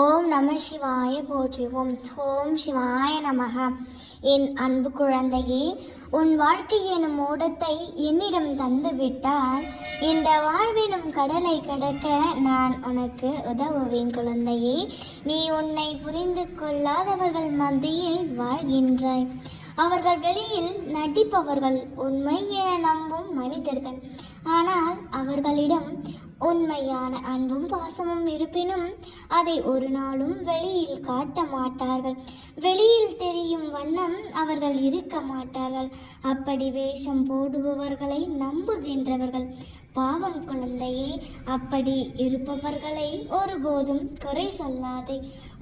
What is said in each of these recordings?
ஓம் நம சிவாய போற்றுவோம். ஓம் சிவாய நமக. என் அன்பு குழந்தையே உன் வாழ்க்கை எனும் ஓடத்தை என்னிடம் தந்துவிட்டால் இந்த வாழ்வினும் கடலை கடக்க நான் உனக்கு உதவுவேன் குழந்தையே. நீ உன்னை புரிந்து கொள்ளாதவர்கள் மத்தியில் வாழ்கின்றாய். அவர்கள் வெளியில் நடிப்பவர்கள் உண்மை என நம்பும் மனிதர்கள். ஆனால் அவர்களிடம் உண்மையான அன்பும் பாசமும் இருப்பினும் அதை ஒரு நாளும் வெளியில் காட்ட மாட்டார்கள். வெளியில் தெரியும் வண்ணம் அவர்கள் இருக்க மாட்டார்கள். அப்படி வேஷம் போடுபவர்களை நம்புகின்றவர்கள். பாவம் குழந்தையே அப்படி இருப்பவர்களை ஒருபோதும் குறை சொல்லாதே.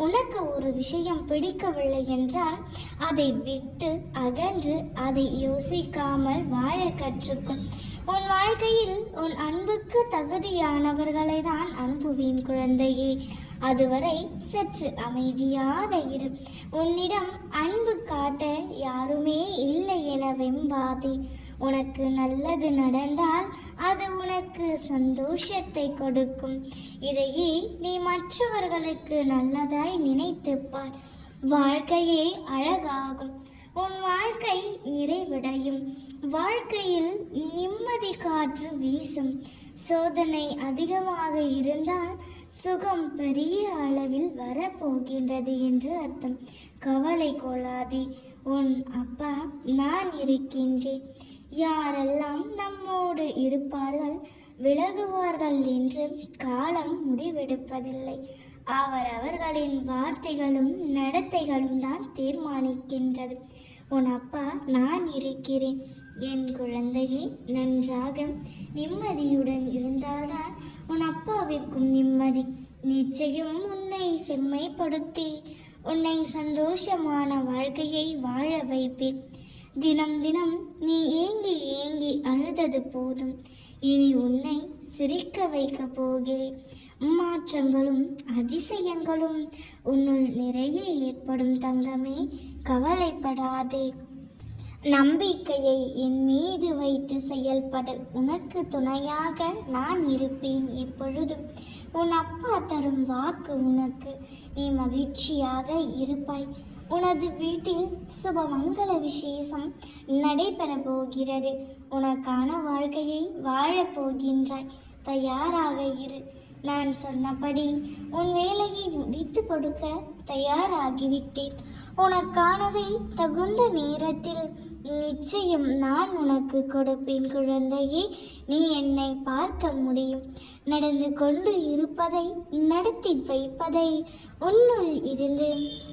உனக்கு ஒரு விஷயம் பிடிக்கவில்லை என்றால் அதை விட்டு அகன்று அதை யோசிக்காமல் வாழ கற்றுக்கும் உன் வாழ்க்கையில் உன் அன்புக்கு தகுதியானவர்களை தான் அனுப்புவேன் குழந்தையே. அதுவரை சற்று அமைதியாக இரு. உன்னிடம் அன்பு காட்ட யாருமே இல்லை என வெம்பாதே. உனக்கு நல்லது நடந்தால் அது உனக்கு சந்தோஷத்தை கொடுக்கும். இதையே நீ மற்றவர்களுக்கு நல்லதாய் நினைத்துப்பார். வாழ்க்கையே அழகாகும். உன் வாழ்க்கை நிறைவடையும். வாழ்க்கையில் நிம்மதி காற்று வீசும். சோதனை அதிகமாக இருந்தால் சுகம் பெரிய அளவில் வரப்போகின்றது என்று அர்த்தம். கவலை கொள்ளாதே. உன் அப்பா நான் இருக்கின்றேன். யாரெல்லாம் நம்மோடு இருப்பார்கள் விலகுவார்கள் என்று காலம் முடிவெடுப்பதில்லை. அவரவர்களின் வார்த்தைகளும் நடத்தைகளும் தான் தீர்மானிக்கின்றது. உன் அப்பா நான் இருக்கிறேன். என் குழந்தையை நன்றாக நிம்மதியுடன் இருந்தால்தான் உன் அப்பாவிற்கும் நிம்மதி. நிச்சயம் உன்னை செம்மைப்படுத்தி உன்னை சந்தோஷமான வாழ்க்கையை வாழ வைப்பேன். தினம் தினம் நீ ஏங்கி ஏங்கி அழுதது போதும். இனி உன்னை சிரிக்க வைக்கப் போகிறேன். மாற்றங்களும் அதிசயங்களும் உன்னுள் நிறைய ஏற்படும் தங்கமே கவலைப்படாதே. நம்பிக்கையை என் மீது வைத்து செயல்படு. உனக்கு துணையாக நான் இருப்பேன் எப்பொழுதும். உன் அப்பா தரும் வாக்கு உனக்கு. நீ மகிழ்ச்சியாக இருப்பாய். உனது வீட்டில் சுபமங்கல விசேஷம் நடைபெற போகிறது. உனக்கான வாழ்க்கையை வாழப் போகின்றாய். தயாராக இரு. நான் சொன்னபடி உன் வேலையை முடித்து கொடுக்க தயாராகிவிட்டேன். உனக்கானதை தகுந்த நேரத்தில் நிச்சயம் நான் உனக்கு கொடுப்பேன் குழந்தையே நீ என்னை பார்க்க முடியும். நடந்து கொண்டு இருப்பதை நடத்தி வைப்பதை உன்னுள் இருந்து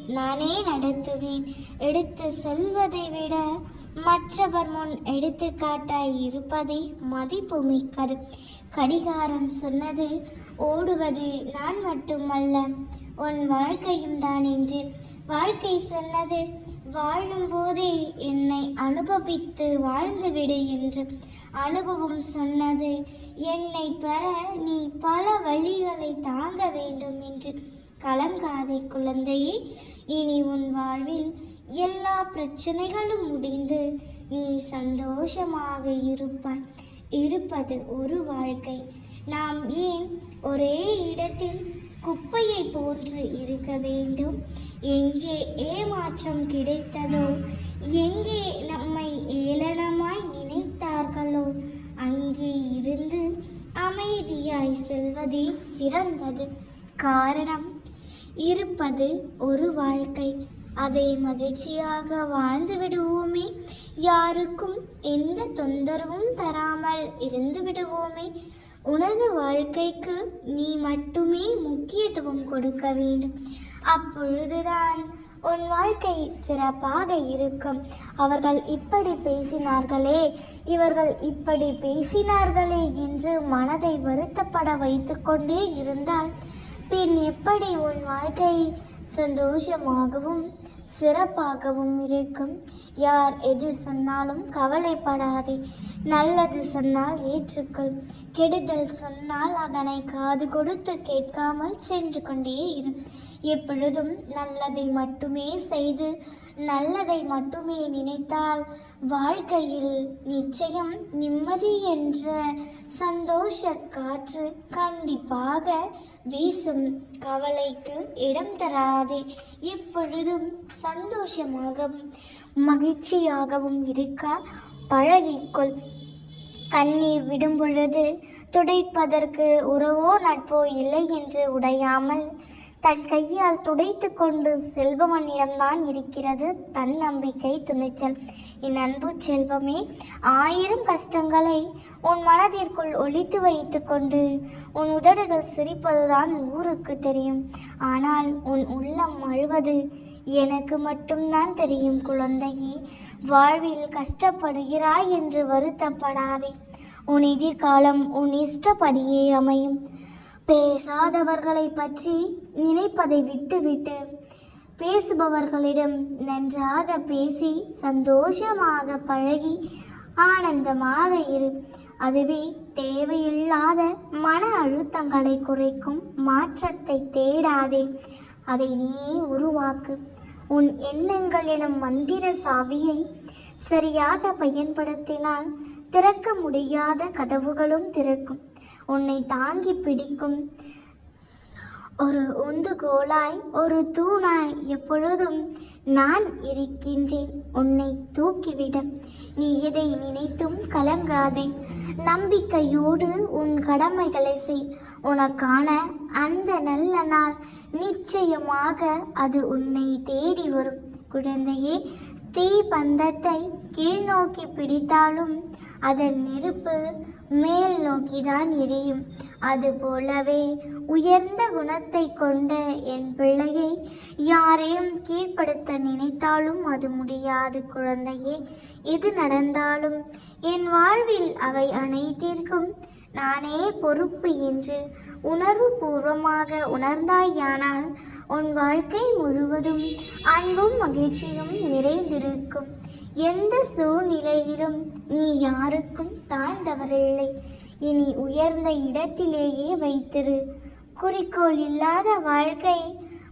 நானே நடத்துவேன். எடுத்து செல்வதை விட மற்றவர் முன் எடுத்துக்காட்டாய் இருப்பதே மதிப்பு மிக்கது. கடிகாரம் சொன்னது ஓடுவது நான் மட்டுமல்ல உன் வாழ்க்கையும் தான் என்று. வாழ்க்கை சொன்னது வாழும் போதே என்னை அனுபவித்து வாழ்ந்துவிடு என்று. அனுபவம் சொன்னது என்னை பெற நீ பல வழிகளை தாங்க வேண்டும் என்று. கலங்காதே குழந்தையே இனி உன் வாழ்வில் எல்லா பிரச்சனைகளும் முடிந்து நீ சந்தோஷமாக இருப்பாய். இருப்பது ஒரு வாழ்க்கை. நாம் ஏன் ஒரே இடத்தில் குப்பையை போன்று இருக்க வேண்டும்? எங்கே ஏமாற்றம் கிடைத்ததோ? எங்கே நம்மை ஏளனமாய் நினைத்தார்களோ? அங்கே இருந்து அமைதியாய் செல்வதே சிறந்தது. காரணம் இருப்பது ஒரு வாழ்க்கை. அதை மகிழ்ச்சியாக வாழ்ந்து விடுவோமே. யாருக்கும் எந்த தொந்தரவும் தராமல் இருந்து விடுவோமே. உனது வாழ்க்கைக்கு நீ மட்டுமே முக்கியத்துவம் கொடுக்க வேண்டும். அப்பொழுதுதான் உன் வாழ்க்கை சிறப்பாக இருக்கும். அவர்கள் இப்படி பேசினார்களே இவர்கள் இப்படி பேசினார்களே என்று மனதை வருத்தப்பட வைத்துக்கொண்டே இருந்தால் பின் எப்படி உன் வாழ்க்கை சந்தோஷமாகவும் சிறப்பாகவும் இருக்கும். யார் எது சொன்னாலும் கவலைப்படாதே. நல்லது சொன்னால் ஏற்றுக்கொள். கெடுதல் சொன்னால் அதனை காது கொடுத்து கேட்காமல் சென்று கொண்டே இரு. எப்பொழுதும் நல்லதை மட்டுமே செய்து நல்லதை மட்டுமே நினைத்தால் வாழ்க்கையில் நிச்சயம் நிம்மதி என்ற சந்தோஷ காற்று கண்டிப்பாக வீசும். கவலைக்கு இடம் தராதே. எப்பொழுதும் சந்தோஷமாகவும் மகிழ்ச்சியாகவும் இருக்க பழகிக்கொள். கண்ணீர் விடும் பொழுது துடைப்பதற்கு உறவோ நட்போ இல்லை என்று உடையாமல் தன் கையால் துடைத்து கொண்டு செல்பவனிடம்தான் இருக்கிறது. தன் நம்பிக்கை துணிச்சல். என் அன்பு செல்வமே ஆயிரம் கஷ்டங்களை உன் மனதிற்குள் ஒழித்து வைத்து கொண்டு உன் உதடுகள் சிரிப்பதுதான் ஊருக்கு தெரியும். ஆனால் உன் உள்ளம் அழுவது எனக்கு மட்டும்தான் தெரியும் குழந்தையே. வாழ்வில் கஷ்டப்படுகிறாய் என்று வருத்தப்படாதே. உன் எதிர்காலம் உன் இஷ்டப்படியே அமையும். பேசாதவர்களை பற்றி நினைப்பதை விட்டுவிட்டு பேசுபவர்களிடம் நன்றாக பேசி சந்தோஷமாக பழகி ஆனந்தமாக இரு. அதுவே தேவையில்லாத மன அழுத்தங்களை குறைக்கும் மாற்றத்தை தேடாதே. அதை நீயே உருவாக்கு. உன் எண்ணங்கள் எனும் மந்திர சாவியை சரியாக பயன்படுத்தினால் திறக்க முடியாத கதவுகளும் திறக்கும். உன்னை தாங்கி பிடிக்கும். ஒரு உந்துகோலாய் ஒரு தூணாய் எப்பொழுதும் நான் இருக்கின்றேன். உன்னை தூக்கிவிட நீ எதை நினைத்தும் கலங்காதே. நம்பிக்கையோடு உன் கடமைகளை செய். உனக்கான அந்த நல்ல நாள் நிச்சயமாக அது உன்னை தேடி வரும். குழந்தையே தீ பந்தத்தை கீழ்நோக்கி பிடித்தாலும் அதன் நெருப்பு மேல் நோக்கிதான் எரியும். அதுபோலவே உயர்ந்த குணத்தை கொண்ட என் பிள்ளையை யாரையும் கீழ்ப்படுத்த நினைத்தாலும் அது முடியாது குழந்தையே. எது நடந்தாலும் என் வாழ்வில் அவை அனைத்திற்கும் நானே பொறுப்பு என்று உணர்வுபூர்வமாக உணர்ந்தாயானால் உன் வாழ்க்கை முழுவதும் அன்பும் மகிழ்ச்சியும் நிறைந்திருக்கும். எந்த சூழ்நிலையிலும் நீ யாருக்கும் தாழ்ந்தவரில்லை. இனி உயர்ந்த இடத்திலேயே வைத்திரு. குறிக்கோள் இல்லாத வாழ்க்கை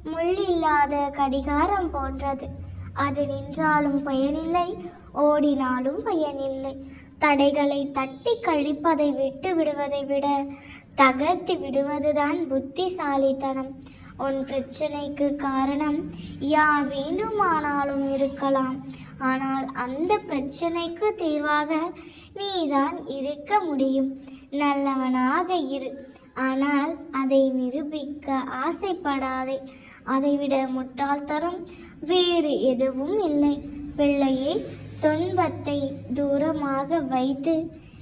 முள்ளில்லாத கடிகாரம் போன்றது. அது நின்றாலும் பயனில்லை ஓடினாலும் பயனில்லை. தடைகளை தட்டி கழிப்பதை விட்டு விடுவதை விட தகர்த்து விடுவதுதான் புத்திசாலித்தனம். உன் பிரச்சனைக்கு காரணம் யார் வேண்டுமானாலும் இருக்கலாம். ஆனால் அந்த பிரச்சனைக்கு தீர்வாக நீதான் இருக்க முடியும். நல்லவனாக இரு. ஆனால் அதை நிரூபிக்க ஆசைப்படாதே. அதைவிட முட்டாள்தனம் வேறு எதுவும் இல்லை. பிள்ளையே துன்பத்தை தூரமாக வைத்து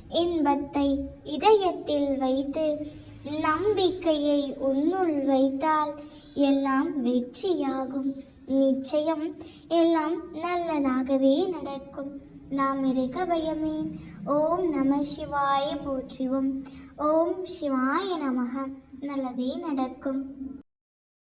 இன்பத்தை இதயத்தில் வைத்து நம்பிக்கையை உன்னுள் வைத்தால் எல்லாம் வெற்றியாகும். நிச்சயம் எல்லாம் நல்லதாகவே நடக்கும். நாம் இருக்க பயமே. ஓம் நம சிவாய போற்றுவோம். ஓம் சிவாய நமக. நல்லதே நடக்கும்.